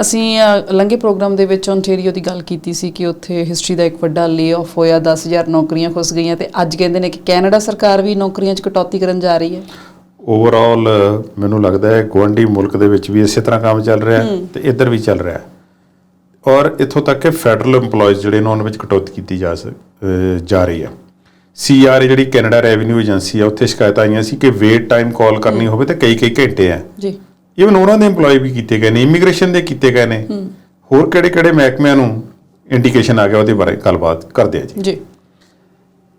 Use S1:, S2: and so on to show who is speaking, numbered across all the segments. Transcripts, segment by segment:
S1: ਅਸੀਂ ਲੰਘੇ ਪ੍ਰੋਗਰਾਮ ਦੇ ਵਿੱਚ ਓਨਟਾਰੀਓ ਦੀ ਗੱਲ ਕੀਤੀ ਸੀ ਕਿ ਉੱਥੇ ਹਿਸਟਰੀ ਦਾ ਇੱਕ ਵੱਡਾ ਲੇ-ਆਫ ਹੋਇਆ 10000 ਨੌਕਰੀਆਂ ਖੁੱਸ ਗਈਆਂ ਤੇ ਅੱਜ ਕਹਿੰਦੇ ਨੇ ਕਿ ਕੈਨੇਡਾ ਸਰਕਾਰ ਵੀ ਨੌਕਰੀਆਂ 'ਚ ਕਟੌਤੀ ਕਰਨ ਜਾ ਰਹੀ ਹੈ।
S2: ਓਵਰਆਲ ਮੈਨੂੰ ਲੱਗਦਾ ਹੈ ਗੁਆਂਢੀ ਮੁਲਕ ਦੇ ਵਿੱਚ ਵੀ ਇਸੇ ਤਰ੍ਹਾਂ ਕੰਮ ਚੱਲ ਰਿਹਾ ਹੈ ਤੇ ਇੱਧਰ ਵੀ ਚੱਲ ਰਿਹਾ ਹੈ। ਔਰ ਇੱਥੋਂ ਤੱਕ ਕਿ ਫੈਡਰਲ EMPLOYEES ਜਿਹੜੇ ਨੇ ਉਹਨਾਂ ਵਿੱਚ ਕਟੌਤੀ ਕੀਤੀ ਜਾ ਜਾ ਰਹੀ ਹੈ। ਸੀਆਰ ਜਿਹੜੀ ਕੈਨੇਡਾ ਰੈਵਨਿਊ ਏਜੰਸੀ ਹੈ ਉੱਥੇ ਸ਼ਿਕਾਇਤਾਂ ਆਈਆਂ ਸੀ ਕਿ ਵੇਟ ਟਾਈਮ ਕਾਲ ਕਰਨੀ ਹੋਵੇ ਤੇ ਕਈ ਕਈ ਘੰਟੇ ਹੈ।
S1: ਜੀ।
S2: ਇਵਨ ਉਹਨਾਂ ਦੇ EMPLOYE ਵੀ ਕੀਤੇ ਗਏ ਨੇ ਇਮੀਗ੍ਰੇਸ਼ਨ ਦੇ ਕੀਤੇ ਗਏ ਨੇ। ਹੋਰ ਕਿਹੜੇ ਕਿਹੜੇ ਮਹਿਕਮਿਆਂ ਨੂੰ ਇੰਡੀਕੇਸ਼ਨ ਆ ਗਿਆ ਉਹਦੇ ਬਾਰੇ ਗੱਲਬਾਤ ਕਰਦੇ ਆ ਜੀ।
S1: ਜੀ।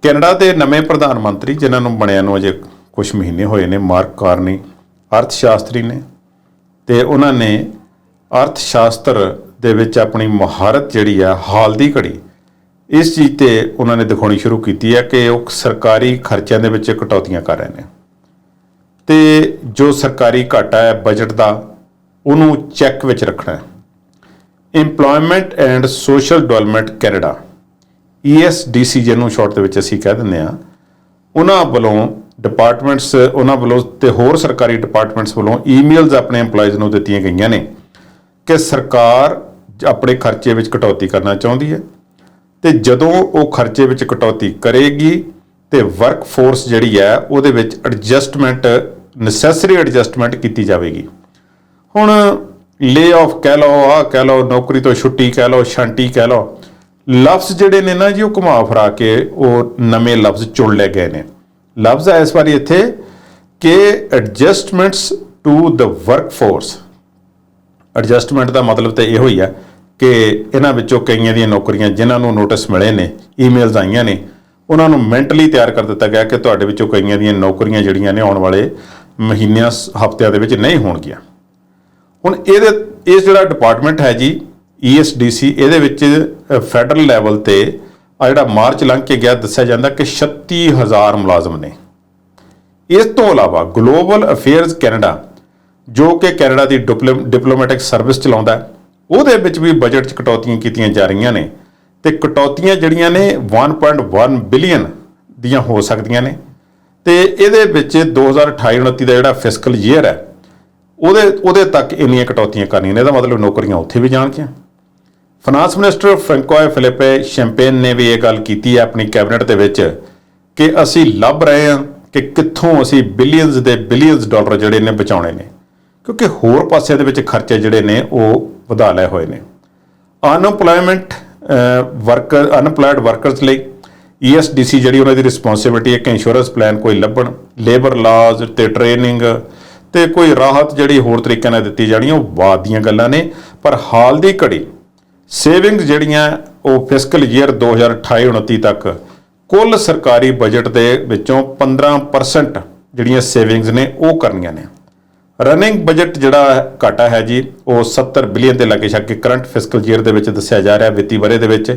S2: ਕੈਨੇਡਾ ਦੇ ਨਵੇਂ ਪ੍ਰਧਾਨ ਮੰਤਰੀ ਜਿਨ੍ਹਾਂ ਨੂੰ ਬਣਿਆ ਨੂੰ ਅਜੇ ਕੁਝ ਮਹੀਨੇ ਹੋਏ ਨੇ ਮਾਰਕ ਕਾਰਨੀ ਅਰਥ ਸ਼ਾਸਤਰੀ ਨੇ। ਤੇ ਉਹਨਾਂ ਨੇ ਅਰਥ ਸ਼ਾਸਤਰ ਦੇ ਵਿੱਚ ਆਪਣੀ ਮਹਾਰਤ ਜਿਹੜੀ ਆ ਹਾਲ ਦੀ ਘੜੀ ਇਸ ਚੀਜ਼ ਤੇ ਉਹਨਾਂ ਨੇ ਦਿਖਾਉਣੀ ਸ਼ੁਰੂ ਕੀਤੀ ਹੈ ਕਿ ਉਹ ਸਰਕਾਰੀ ਖਰਚਿਆਂ ਦੇ ਵਿੱਚ ਕਟੌਤੀਆਂ ਕਰ ਰਹੇ ਨੇ। ਤੇ ਜੋ ਸਰਕਾਰੀ ਘਾਟਾ ਹੈ ਬਜਟ ਦਾ, ਉਹਨੂੰ ਚੈੱਕ ਵਿੱਚ ਰੱਖਣਾ ਹੈ। Employment and social development Canada ESDC ਜਿਹਨੂੰ ਸ਼ਾਰਟ ਦੇ ਵਿੱਚ ਅਸੀਂ ਕਹਿ ਦਿੰਦੇ ਆ ਉਹਨਾਂ ਵੱਲੋਂ ਡਿਪਾਰਟਮੈਂਟਸ ਉਹਨਾਂ ਵੱਲੋਂ ਤੇ ਹੋਰ ਸਰਕਾਰੀ ਡਿਪਾਰਟਮੈਂਟਸ ਵੱਲੋਂ ਈਮੇਲਸ ਆਪਣੇ EMPLOYEES ਨੂੰ ਦਿੱਤੀਆਂ ਗਈਆਂ ਨੇ ਕਿ ਸਰਕਾਰ ਆਪਣੇ ਖਰਚੇ ਵਿੱਚ ਕਟੌਤੀ ਕਰਨਾ ਚਾਹੁੰਦੀ ਹੈ ਤੇ ਜਦੋਂ ਉਹ ਖਰਚੇ ਵਿੱਚ ਕਟੌਤੀ ਕਰੇਗੀ ਤੇ ਵਰਕ ਫੋਰਸ ਜਿਹੜੀ ਹੈ, ਉਹਦੇ ਵਿੱਚ ਐਡਜਸਟਮੈਂਟ ਨੈਸੈਸਰੀ ਐਡਜਸਟਮੈਂਟ ਕੀਤੀ ਜਾਵੇਗੀ। ਹੁਣ ਲੇ ਆਫ ਕਹਿ ਲਓ ਆ ਕਹਿ ਲਓ, ਨੌਕਰੀ ਤੋਂ ਛੁੱਟੀ ਕਹਿ ਲਓ ਸ਼ਾਂਤੀ ਕਹਿ ਲਓ, ਲਫ਼ਜ਼ ਜਿਹੜੇ ਨੇ ਨਾ ਜੀ ਉਹ ਘੁਮਾ ਫਰਾ ਕੇ ਉਹ ਨਵੇਂ ਲਫ਼ਜ਼ ਚੁਣ ਲਏ ਗਏ ਨੇ। ਲਫ਼ਜ਼ ਹੈ ਇਸ ਵਾਰੀ ਇੱਥੇ ਕਿ adjustments to the workforce adjustment ਦਾ ਮਤਲਬ ਤਾਂ ਇਹੋ ਹੀ ਆ ਕਿ ਇਹਨਾਂ ਵਿੱਚੋਂ ਕਈਆਂ ਦੀਆਂ ਨੌਕਰੀਆਂ ਜਿਨ੍ਹਾਂ ਨੂੰ ਨੋਟਿਸ ਮਿਲੇ ਨੇ ਈਮੇਲਸ ਆਈਆਂ ਨੇ, ਉਹਨਾਂ ਨੂੰ ਮੈਂਟਲੀ ਤਿਆਰ ਕਰ ਦਿੱਤਾ ਗਿਆ ਕਿ ਤੁਹਾਡੇ ਵਿੱਚੋਂ ਕਈਆਂ ਦੀਆਂ ਨੌਕਰੀਆਂ ਜਿਹੜੀਆਂ ਨੇ ਆਉਣ ਵਾਲੇ ਮਹੀਨਿਆਂ ਹਫ਼ਤਿਆਂ ਦੇ ਵਿੱਚ ਨਹੀਂ ਹੋਣਗੀਆਂ ਹੁਣ ਇਹਦੇ ਇਸ ਜਿਹੜਾ ਡਿਪਾਰਟਮੈਂਟ ਹੈ ਜੀ ESDC ਇਹਦੇ ਵਿੱਚ ਫੈਡਰਲ ਲੈਵਲ ਤੇ ਆ ਜਿਹੜਾ ਮਾਰਚ ਲੰਘ ਕੇ ਗਿਆ, ਦੱਸਿਆ ਜਾਂਦਾ ਕਿ 36000 ਮੁਲਾਜ਼ਮ ਨੇ। ਇਸ ਤੋਂ ਇਲਾਵਾ ਗਲੋਬਲ ਅਫੇਅਰਸ ਕੈਨੇਡਾ ਜੋ ਕਿ ਕੈਨੇਡਾ ਦੀ ਡਿਪਲੋ- ਡਿਪਲੋਮੈਟਿਕ ਸਰਵਿਸ ਚਲਾਉਂਦਾ ਉਹਦੇ ਵਿੱਚ ਵੀ ਬਜਟ 'ਚ ਕਟੌਤੀਆਂ ਕੀਤੀਆਂ ਜਾ ਰਹੀਆਂ ਨੇ ਤੇ ਕਟੌਤੀਆਂ ਜਿਹੜੀਆਂ ਨੇ 1.1 ਬਿਲੀਅਨ ਦੀਆਂ ਹੋ ਸਕਦੀਆਂ ਨੇ। ਤੇ ਇਹਦੇ ਵਿੱਚ 2028-29 ਦਾ ਜਿਹੜਾ ਫਿਸਕਲ ਈਅਰ ਹੈ, ਉਹਦੇ ਉਹਦੇ ਤੱਕ ਇੰਨੀਆਂ ਕਟੌਤੀਆਂ ਕਰਨੀਆਂ ਨੇ, ਇਹਦਾ ਮਤਲਬ ਨੌਕਰੀਆਂ ਉੱਥੇ ਵੀ ਜਾਣਗੀਆਂ। Finance minister François Philippe Champagne ਨੇ ਵੀ ਇਹ ਗੱਲ ਕੀਤੀ ਹੈ ਆਪਣੀ ਕੈਬਨਿਟ ਦੇ ਵਿੱਚ ਕਿ ਅਸੀਂ ਲੱਭ ਰਹੇ ਹਾਂ ਕਿ ਕਿੱਥੋਂ ਅਸੀਂ ਬਿਲੀਅਨਸ ਦੇ ਬਿਲੀਅਨਸ ਡਾਲਰ ਜਿਹੜੇ ਨੇ ਬਚਾਉਣੇ ਨੇ, ਕਿਉਂਕਿ ਹੋਰ ਪਾਸੇ ਦੇ ਵਿੱਚ ਖਰਚੇ ਜਿਹੜੇ ਨੇ ਉਹ ਵਧਾ ਲਏ ਹੋਏ ਨੇ। ਅਨਪਲਾਇਮੈਂਟ ਵਰਕਰ ਅਨਪਲਾਇਡ ਵਰਕਰਸ ਲਈ ESDC ਜਿਹੜੀ ਉਹਨਾਂ ਦੀ ਰਿਸਪੌਂਸਿਬਿਲਟੀ ਹੈ ਕਿ ਇੰਸ਼ੋਰੈਂਸ ਪਲਾਨ ਕੋਈ ਲੱਭਣ ਲੇਬਰ ਲਾਜ਼ ਤੇ ਟ੍ਰੇਨਿੰਗ ਤੇ ਕੋਈ ਰਾਹਤ ਜਿਹੜੀ ਹੋਰ ਤਰੀਕੇ ਨਾਲ ਦਿੱਤੀ ਜਾਣੀ, ਉਹ ਬਾਅਦ ਦੀਆਂ ਗੱਲਾਂ ਨੇ। ਪਰ ਹਾਲ ਦੀ ਘੜੀ ਸੇਵਿੰਗਸ ਜਿਹੜੀਆਂ ਉਹ ਫਿਸਕਲ ਈਅਰ 2028-29 ਤੱਕ ਕੁੱਲ ਸਰਕਾਰੀ ਬਜਟ ਦੇ ਵਿੱਚੋਂ 15% ਜਿਹੜੀਆਂ ਸੇਵਿੰਗਸ ਨੇ, ਉਹ ਕਰਨੀਆਂ ਨੇ। ਰਨਿੰਗ ਬਜਟ ਜਿਹੜਾ ਘਾਟਾ ਹੈ ਜੀ, ਉਹ 70 ਬਿਲੀਅਨ ਦੇ ਲਾਗੇ ਛਾਗੇ ਕਰੰਟ ਫਿਸਕਲ ਈਅਰ ਦੇ ਵਿੱਚ ਦੱਸਿਆ ਜਾ ਰਿਹਾ, ਵਿੱਤੀ ਵਰੇ ਦੇ ਵਿੱਚ।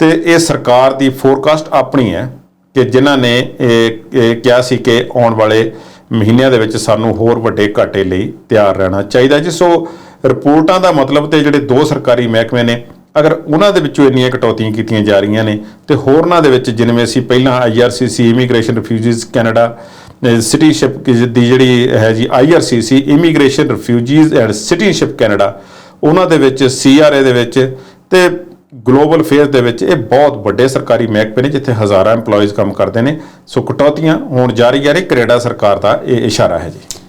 S2: ਤੇ ਇਹ ਸਰਕਾਰ ਦੀ ਫੋਰਕਾਸਟ ਆਪਣੀ ਹੈ ਕਿ ਜਿਨ੍ਹਾਂ ਨੇ ਇਹ ਕਿਹਾ ਸੀ ਕਿ ਆਉਣ ਵਾਲੇ ਮਹੀਨਿਆਂ ਦੇ ਵਿੱਚ ਸਾਨੂੰ ਹੋਰ ਵੱਡੇ ਘਾਟੇ ਲਈ ਤਿਆਰ ਰਹਿਣਾ ਚਾਹੀਦਾ ਜੀ, ਸੋ ਰਿਪੋਰਟਾਂ ਦਾ ਮਤਲਬ ਤੇ ਜਿਹੜੇ ਦੋ ਸਰਕਾਰੀ ਮਹਿਕਮੇ ਨੇ, ਅਗਰ ਉਹਨਾਂ ਦੇ ਵਿੱਚੋਂ ਇੰਨੀਆਂ ਕਟੌਤੀਆਂ ਕੀਤੀਆਂ ਜਾ ਰਹੀਆਂ ਨੇ ਤੇ ਹੋਰਨਾਂ ਦੇ ਵਿੱਚ ਜਿਵੇਂ ਅਸੀਂ ਪਹਿਲਾਂ IRCC immigration refugees Canada citizenship ਦੀ ਜਿਹੜੀ ਹੈ ਜੀ IRCC immigration refugees and citizenship Canada ਉਹਨਾਂ ਦੇ ਵਿੱਚ ਸੀਆਰਏ ਦੇ ਵਿੱਚ ਤੇ ਗਲੋਬਲ ਫੇਅਰ ਦੇ ਵਿੱਚ ਇਹ ਬਹੁਤ ਵੱਡੇ ਸਰਕਾਰੀ ਮਹਿਕਮੇ ਨੇ ਜਿੱਥੇ ਹਜ਼ਾਰਾਂ EMPLOYEES ਕੰਮ ਕਰਦੇ ਨੇ। ਸੋ ਕਟੌਤੀਆਂ ਹੋਣ ਜਾ ਰਹੀਆਂ ਨੇ। ਕੈਨੇਡਾ ਸਰਕਾਰ ਦਾ ਇਹ ਇਸ਼ਾਰਾ ਹੈ ਜੀ।